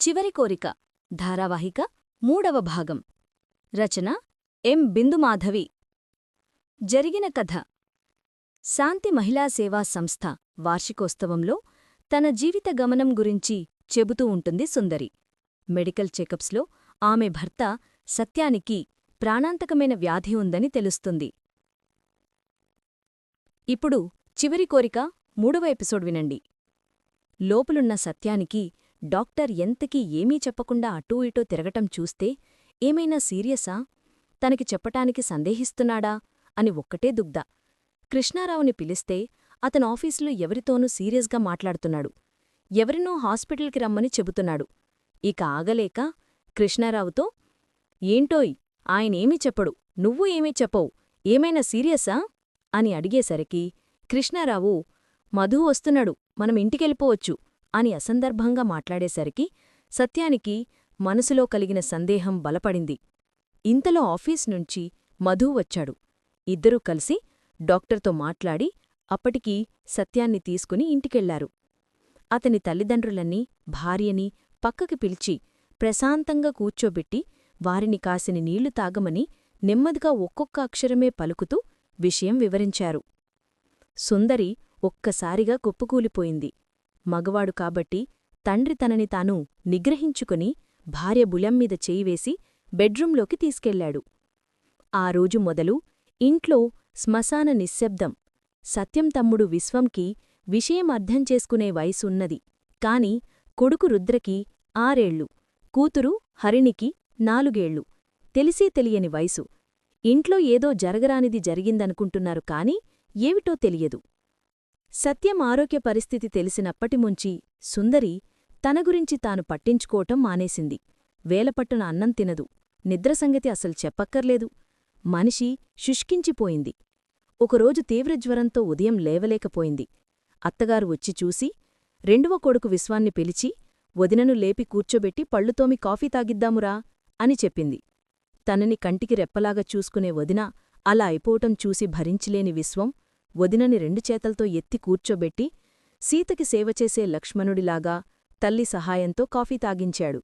చివరి కోరిక ధారావాహిక మూడవ భాగం. రచన ఎం. బిందుమాధవి. జరిగిన కథ. శాంతి మహిళా సేవా సంస్థ వార్షికోత్సవంలో తన జీవిత గమనం గురించి చెబుతూ ఉంటుంది సుందరి. మెడికల్ చెకప్స్లో ఆమె భర్త సత్యానికి ప్రాణాంతకమైన వ్యాధి ఉందని తెలుస్తుంది. ఇప్పుడు చివరి కోరిక మూడవ ఎపిసోడ్ వినండి. లోపలున్న సత్యానికి డాక్టర్ ఎంతకీ ఏమీ చెప్పకుండా అటూ ఇటూ తిరగటం చూస్తే ఏమైనా సీరియసా? తనకి చెప్పటానికి సందేహిస్తున్నాడా? అని ఒక్కటే దుగ్ధ. కృష్ణారావుని పిలిస్తే అతను ఆఫీసులో ఎవరితోనూ సీరియస్గా మాట్లాడుతున్నాడు. ఎవరినో హాస్పిటల్కి రమ్మని చెబుతున్నాడు. ఇక ఆగలేక కృష్ణారావుతో ఏంటోయ్ ఆయనేమీ చెప్పడు. నువ్వు ఏమీ చెప్పవు. ఏమైనా సీరియసా? అని అడిగేసరికి కృష్ణారావు మధు వస్తున్నాడు. మనం ఇంటికెళ్ళిపోవచ్చు. అని అసందర్భంగా మాట్లాడేసరికి సత్యానికి మనసులో కలిగిన సందేహం బలపడింది. ఇంతలో ఆఫీస్ నుంచి మధు వచ్చాడు. ఇద్దరూ కలిసి డాక్టర్తో మాట్లాడి అప్పటికి సత్యాన్ని తీసుకుని ఇంటికెళ్ళారు. అతని తల్లిదండ్రులన్నీ భార్యని పక్కకి పిలిచి ప్రశాంతంగా కూర్చోబెట్టి వారిని కాసిని నీళ్ళు తాగమని నెమ్మదిగా ఒక్కొక్క అక్షరమే పలుకుతూ విషయం వివరించారు. సుందరి ఒక్కసారిగా కుప్పకూలిపోయింది. మగవాడు కాబట్టి తండ్రి తనని తాను నిగ్రహించుకుని భార్య బులంమీద చేయివేసి బెడ్రూంలోకి తీసుకెళ్ళాడు ఆ రోజు మొదలు ఇంట్లో శ్మశాన నిశ్శబ్దం. సత్యం తమ్ముడు విశ్వంకి విషయం అర్థం చేసుకునే వయసున్నది. కాని కొడుకు రుద్రకి ఆరేళ్ళు కూతురు హరిణికి నాలుగేళ్ళు తెలిసీ తెలియని వయసు. ఇంట్లో ఏదో జరగరానిది జరిగిందనుకుంటున్నారు కాని ఏమిటో తెలియదు. సత్యం ఆరోగ్య పరిస్థితి తెలిసినప్పటిముంచి సుందరి తన గురించి తాను పట్టించుకోవటం మానేసింది. వేలపట్టున అన్నం తినదు. నిద్ర సంగతి అసలు చెప్పక్కర్లేదు. మనిషి శుష్కించిపోయింది. ఒకరోజు తీవ్రజ్వరంతో ఉదయం లేవలేకపోయింది. అత్తగారు వచ్చి చూసి రెండవ కొడుకు విశ్వాన్ని పిలిచి వదినను లేపి కూర్చోబెట్టి పళ్ళుతోమి కాఫీ తాగిద్దామురా అని చెప్పింది. తనని కంటికి రెప్పలాగా చూసుకునే వదిన అలా అయిపోవటం చూసి భరించలేని విశ్వం వదినని రెండు చేతలతో ఎత్తి కూర్చోబెట్టి సీతకి సేవచేసే లక్ష్మణుడిలాగా తల్లి సహాయంతో కాఫీ తాగించాడు.